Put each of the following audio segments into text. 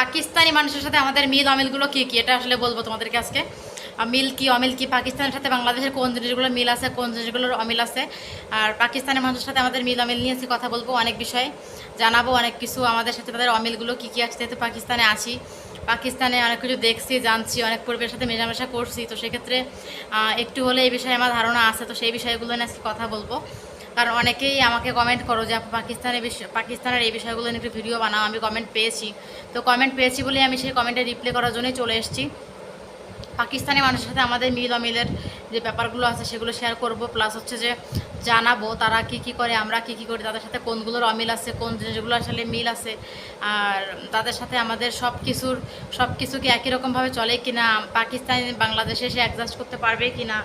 পাকিস্তানি মানুষের সাথে আমাদের মিল অমিলগুলো কী কী? এটা আসলে বলব তোমাদেরকে আজকে। মিল কি, অমিল কি? পাকিস্তানের সাথে বাংলাদেশের কোন জিনিসগুলো মিল আছে, কোন জিনিসগুলোর অমিল আছে? আর পাকিস্তানি মানুষের সাথে আমাদের মিল অমিল নিয়ে কথা বলব অনেক বিষয়ে। জানাব অনেক কিছু আমাদের সাথে, তাদের অমিলগুলো কী কী আছে? যেহেতু পাকিস্তানে আছি, পাকিস্তানে অনেক কিছু দেখছি, জানছি, অনেক পরিবেশের সাথে মেশামেশা করছি। তো সেক্ষেত্রে একটু হলে এই বিষয়ে আমার ধারণা আছে। তো সেই বিষয়গুলো নিয়ে আজকে কথা বলব। কারণ অনেকেই আমাকে কমেন্ট করো যে পাকিস্তানের বিষয় পাকিস্তানের এই বিষয়গুলো নিয়ে একটু ভিডিও বানাও, আমি কমেন্ট পেয়েছি। তো কমেন্ট পেয়েছি বলে আমি সেই কমেন্টে রিপ্লাই করার জন্যই চলে এসেছি। পাকিস্তানি মানুষের সাথে আমাদের মিল অমিলের যে ব্যাপারগুলো আছে, সেগুলো শেয়ার করব। প্লাস হচ্ছে যে, জানাব তারা কি কি করে, আমরা কি কি করি, তাদের সাথে কোনগুলোর অমিল আছে, কোন জিনিসগুলো আসলে মিল আছে, আর তাদের সাথে আমাদের সব কিছুর সব কিছু কি একই রকমভাবে চলে কিনা, পাকিস্তানি, বাংলাদেশে এসে অ্যাডজাস্ট করতে পারবে কি না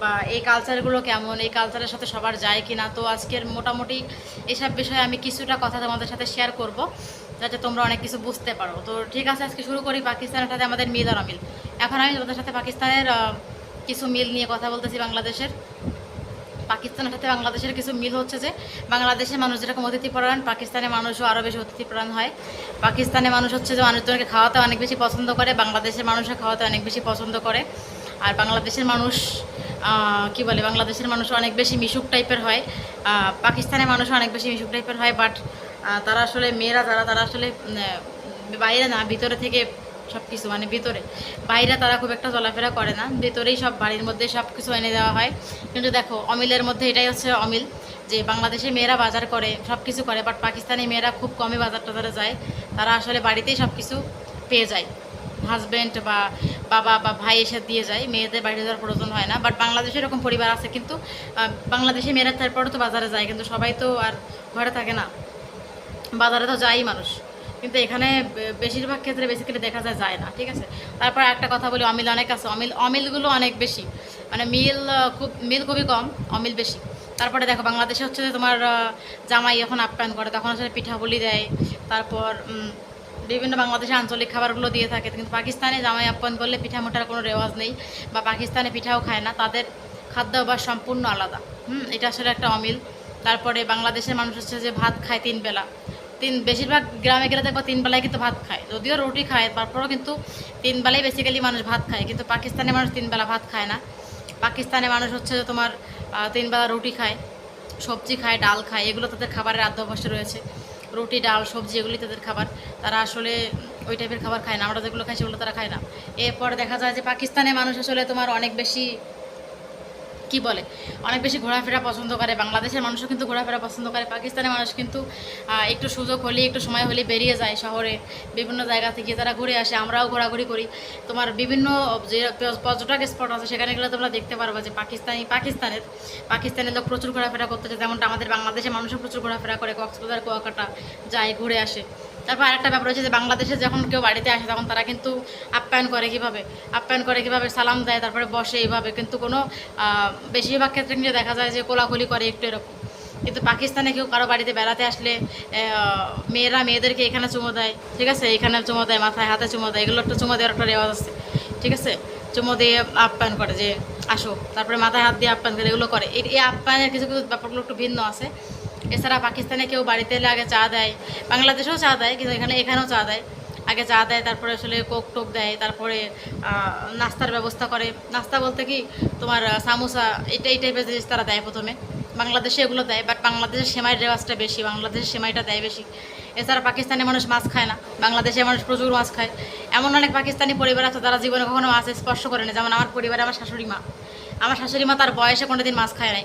বা এই কালচারগুলো কেমন? এই কালচারের সাথে সবার যায় কি না তো আজকের মোটামুটি এসব বিষয়ে আমি কিছুটা কথা তোমাদের সাথে শেয়ার করব, যাতে তোমরা অনেক কিছু বুঝতে পারো। তো ঠিক আছে, আজকে শুরু করি পাকিস্তানের সাথে আমাদের মিল আর অমিল। এখন আমি তোমাদের সাথে পাকিস্তানের কিছু মিল নিয়ে কথা বলতেছি বাংলাদেশের। পাকিস্তানের সাথে বাংলাদেশের কিছু মিল হচ্ছে যে, বাংলাদেশের মানুষ যেরকম অতিথিপরায়ণ পাকিস্তানের মানুষও আরও বেশি অতিথিপরায়ণ হয়। পাকিস্তানের মানুষ হচ্ছে যে মানুষজনকে খাওয়াতে অনেক বেশি পছন্দ করে, বাংলাদেশের মানুষও খাওয়াতে অনেক বেশি পছন্দ করে। আর বাংলাদেশের মানুষ কি বলে, বাংলাদেশের মানুষ অনেক বেশি মিশুক টাইপের হয় পাকিস্তানের মানুষ অনেক বেশি মিশুক টাইপের হয় বাট তারা আসলে মেয়েরা যারা, তারা আসলে বাইরে না, ভিতরে থেকে সব কিছু মানে ভিতরে। বাইরে তারা খুব একটা চলাফেরা করে না, ভিতরেই সব বাড়ির মধ্যে সব কিছু এনে দেওয়া হয়। কিন্তু দেখো, অমিলের মধ্যে এটাই হচ্ছে অমিল, যে বাংলাদেশে মেয়েরা বাজার করে সব কিছু করে বাট পাকিস্তানি মেয়েরা খুব কমই বাজার টাজারে যায়। তারা আসলে বাড়িতেই সব কিছু পেয়ে যায়। হাজব্যান্ড বা বাবা বা ভাই এসে দিয়ে যায়, মেয়েদের বাইরে যাওয়ার প্রয়োজন হয় না বাট বাংলাদেশে এরকম পরিবার আছে কিন্তু বাংলাদেশে মেয়েরা তারপরেও তো বাজারে যায়, কিন্তু সবাই তো আর ঘরে থাকে না। বাজারে তো যায়ই মানুষ, কিন্তু এখানে বেশিরভাগ ক্ষেত্রে বেসিক্যালি দেখা যায় যায় না, ঠিক আছে? তারপর একটা কথা বলি, অমিল অনেক আছে, অমিল, অমিলগুলো অনেক বেশি। মানে মিল খুব, মিল খুবই কম, অমিল বেশি। তারপরে দেখো, বাংলাদেশে হচ্ছে যে তোমার জামাই যখন আপ্যায়ন করে, তখন হচ্ছে পিঠাপুলি দেয়, তারপর বিভিন্ন বাংলাদেশে আঞ্চলিক খাবারগুলো দিয়ে থাকে। কিন্তু পাকিস্তানে জামাই আপ্যায়ন করলে পিঠা মোটার কোনো রেওয়াজ নেই বা পাকিস্তানে পিঠাও খায় না। তাদের খাদ্যাভ্যাস সম্পূর্ণ আলাদা। হুম, এটা আসলে একটা অমিল। তারপরে বাংলাদেশের মানুষ হচ্ছে যে ভাত খায় তিন বেলা। তিন, বেশিরভাগ গ্রামে গেলে দেখব তিন বেলায় কিন্তু ভাত খায়। যদিও রুটি খায়, তারপরেও কিন্তু তিন বেলায় বেসিক্যালি মানুষ ভাত খায়। কিন্তু পাকিস্তানের মানুষ তিন বেলা ভাত খায় না। পাকিস্তানে মানুষ হচ্ছে যে তোমার তিন বেলা রুটি খায়, সবজি খায়, ডাল খায়। এগুলো তাদের খাবারের আদ্যাভ্যাসে রয়েছে। রুটি, ডাল, সবজি এগুলি তাদের খাবার। তারা আসলে ওই টাইপের খাবার খায় না। আমরা যেগুলো খাই সেগুলো তারা খায় না। এরপর দেখা যায় যে পাকিস্তানের মানুষ আসলে তোমার অনেক বেশি কি বলে? অনেক বেশি ঘোরাফেরা পছন্দ করে। বাংলাদেশের মানুষও কিন্তু ঘোরাফেরা পছন্দ করে। পাকিস্তানের মানুষ কিন্তু একটু সুযোগ হলেই, একটু সময় হলেই বেরিয়ে যায় শহরে, বিভিন্ন জায়গা থেকে তারা ঘুরে আসে, আমরাও ঘোরাঘুরি করি। তোমার বিভিন্ন যে পর্যটক স্পট আছে, সেখানে গেলে তোমরা দেখতে পারবা যে পাকিস্তানি, পাকিস্তানের পাকিস্তানের লোক প্রচুর ঘোরাফেরা করতে যায় যেমনটা আমাদের বাংলাদেশের মানুষও প্রচুর ঘোরাফেরা করে। কক্সবাজার, কুয়াকাটা যায়, ঘুরে আসে। তারপর আরেকটা ব্যাপার হচ্ছে যে বাংলাদেশে যখন কেউ বাড়িতে আসে, তখন তারা কিন্তু আপ্যায়ন করে কীভাবে? আপ্যায়ন করে কীভাবে সালাম দেয়, তারপরে বসে এইভাবে। কিন্তু কোনো বেশিরভাগ ক্ষেত্রে কিন্তু দেখা যায় যে কোলাকুলি করে একটু এরকম। কিন্তু পাকিস্তানে কেউ কারও বাড়িতে বেড়াতে আসলে মেয়েরা মেয়েদেরকে এখানে চুমো দেয়, ঠিক আছে? এখানে চুমো দেয়, মাথায় হাতে চুমো দেয় এগুলো একটা চুমো দেওয়ার একটা রেওয়াজ আছে, ঠিক আছে? চুমো দিয়ে আপ্যায়ন করে যে, আসো। তারপরে মাথায় হাত দিয়ে আপ্যায়ন করে, এগুলো করে। এই আপ্যায়নের কিছু কিছু ব্যাপারগুলো একটু ভিন্ন আছে। এছাড়া পাকিস্তানে কেউ বাড়িতে এলে আগে চা দেয়, বাংলাদেশেও চা দেয়, কিন্তু এখানে, এখানেও চা দেয়। আগে চা দেয়, তারপরে আসলে কোক টোক দেয়, তারপরে নাস্তার ব্যবস্থা করে। নাস্তা বলতে কি, তোমার সামোসা, এটা, এই টাইপের জিনিস তারা দেয় প্রথমে। বাংলাদেশে এগুলো দেয় বাট বাংলাদেশের সেমাইয়ের রেওয়াজটা বেশি, বাংলাদেশের সেমাইটা দেয় বেশি। এছাড়া পাকিস্তানি মানুষ মাছ খায় না, বাংলাদেশের মানুষ প্রচুর মাছ খায়। এমন অনেক পাকিস্তানি পরিবার আছে তারা জীবনে কখনো মাছ স্পর্শ করে না। যেমন আমার পরিবারে আমার শাশুড়ি মা। আমার শাশুড়ি মা তার বয়সে কোনোদিন মাছ খায় নাই।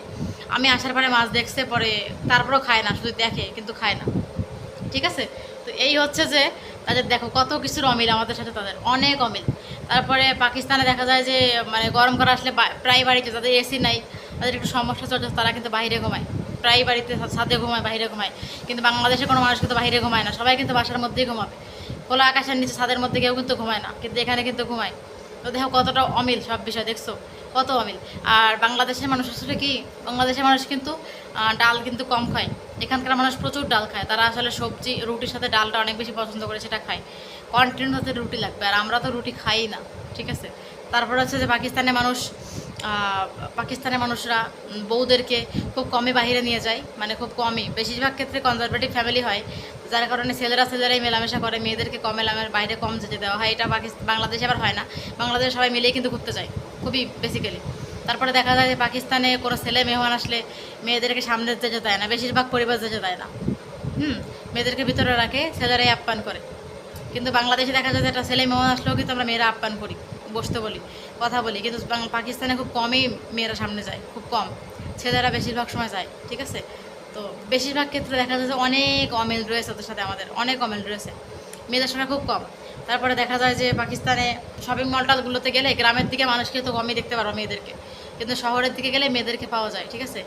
আমি আসার পরে মাছ দেখছে, পরে তারপরেও খায় না, শুধু দেখে, কিন্তু খায় না। ঠিক আছে? তো এই হচ্ছে যে তাদের দেখো, কত কিছুর অমিল আমাদের সাথে, তাদের অনেক অমিল। তারপরে পাকিস্তানে দেখা যায় যে মানে গরম করা আসলে প্রায় বাড়িতে তাদের এসি নাই, তাদের একটু সমস্যা চলছে, তারা কিন্তু বাইরে ঘুমায়। প্রায় বাড়িতে ছাদে ঘুমায়, বাইরে ঘুমায়। কিন্তু বাংলাদেশে কোনো মানুষ কিন্তু বাইরে ঘুমায় না, সবাই কিন্তু বাসার মধ্যেই ঘুমাবে। খোলা আকাশের নিচে ছাদের মধ্যে কেউ কিন্তু ঘুমায় না, কিন্তু এখানে কিন্তু ঘুমায়। তো দেখো কতটা অমিল সব বিষয়, দেখছ? কত অমিল আর বাংলাদেশের মানুষ আসলে কি, বাংলাদেশের মানুষ কিন্তু ডাল কিন্তু কম খায়। এখানকার মানুষ প্রচুর ডাল খায়। তারা আসলে সবজি, রুটির সাথে ডালটা অনেক বেশি পছন্দ করে, সেটা খায়। কন্টিনিউ তাদের রুটি লাগবে, আর আমরা তো রুটি খাই না, ঠিক আছে? তারপর হচ্ছে যে পাকিস্তানের মানুষ পাকিস্তানের মানুষরা বউদেরকে খুব কমই বাইরে নিয়ে যায় মানে খুব কমই। বেশিরভাগ ক্ষেত্রে কনজারভেটিভ ফ্যামিলি হয়, যার কারণে ছেলেরা ছেলেরাই মেলামেশা করে, মেয়েদেরকে কম মেলামের বাইরে কম যেতে দেওয়া হয়। এটা পাকিস্তান বাংলাদেশে আবার হয় না। বাংলাদেশে সবাই মিলেই কিন্তু ঘুরতে যায়। খুবই বেসিক্যালি তারপরে দেখা যায় যে পাকিস্তানে কোনো ছেলে মেহমান আসলে মেয়েদেরকে সামনে যেতে দেয় না, বেশিরভাগ পরিবার যেতে দেয় না। হুম, মেয়েদেরকে ভিতরে রাখে, ছেলেরাই আপ্যায়ন করে। কিন্তু বাংলাদেশে দেখা যায় যে একটা ছেলে মেহমান আসলেও কিন্তু আমরা মেয়েরা আপ্যায়ন করি, বসতে বলি, কথা বলি। কিন্তু পাকিস্তানে খুব কমই মেয়েরা সামনে যায়, খুব কম। ছেলেরা বেশিরভাগ সময় যায়, ঠিক আছে? তো বেশিরভাগ ক্ষেত্রে দেখা যায় যে অনেক অমিল রয়েছে ওদের সাথে আমাদের, অনেক অমিল রয়েছে। মেয়েদের সংখ্যা খুব কম। তারপরে দেখা যায় যে পাকিস্তানে শপিং মলটালগুলোতে গেলে গ্রামের দিকে মানুষকে তো কমই দেখতে পারো মেয়েদেরকে। কিন্তু শহরের দিকে গেলে মেয়েদেরকে পাওয়া যায়, ঠিক আছে?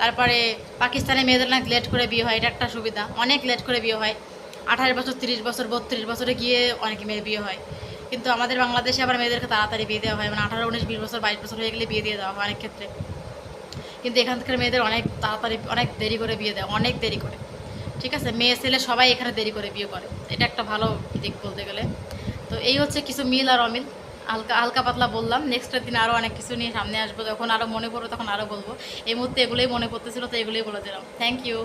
তারপরে পাকিস্তানে মেয়েদের না লেট করে বিয়ে হয়, এটা একটা সুবিধা। অনেক লেট করে বিয়ে হয়। আঠারো বছর, তিরিশ বছর, বত্রিশ বছরে গিয়ে অনেক মেয়ে বিয়ে হয়। কিন্তু আমাদের বাংলাদেশে আবার মেয়েদেরকে তাড়াতাড়ি বিয়ে দেওয়া হয়। মানে আঠারো, উনিশ, বিশ বছর, বাইশ বছর হয়ে গেলে বিয়ে দিয়ে দেওয়া হয় অনেক ক্ষেত্রে। কিন্তু এখানকার মেয়েদের অনেক তাড়াতাড়ি, অনেক দেরি করে বিয়ে দেয়, অনেক দেরি করে। ঠিক আছে? মেয়ে, ছেলে সবাই এখানে দেরি করে বিয়ে করে। এটা একটা ভালো দিক বলতে গেলে। তো এই হচ্ছে কিছু মিল আর অমিল। হালকা হালকা পাতলা বললাম। নেক্সটের দিন আরও অনেক কিছু নিয়ে সামনে আসব। যখন আরও মনে পড়ব তখন আরও বলব। এই মুহূর্তে এগুলোই মনে পড়তেছিল, তো এগুলোই বলে দিলাম। Thank you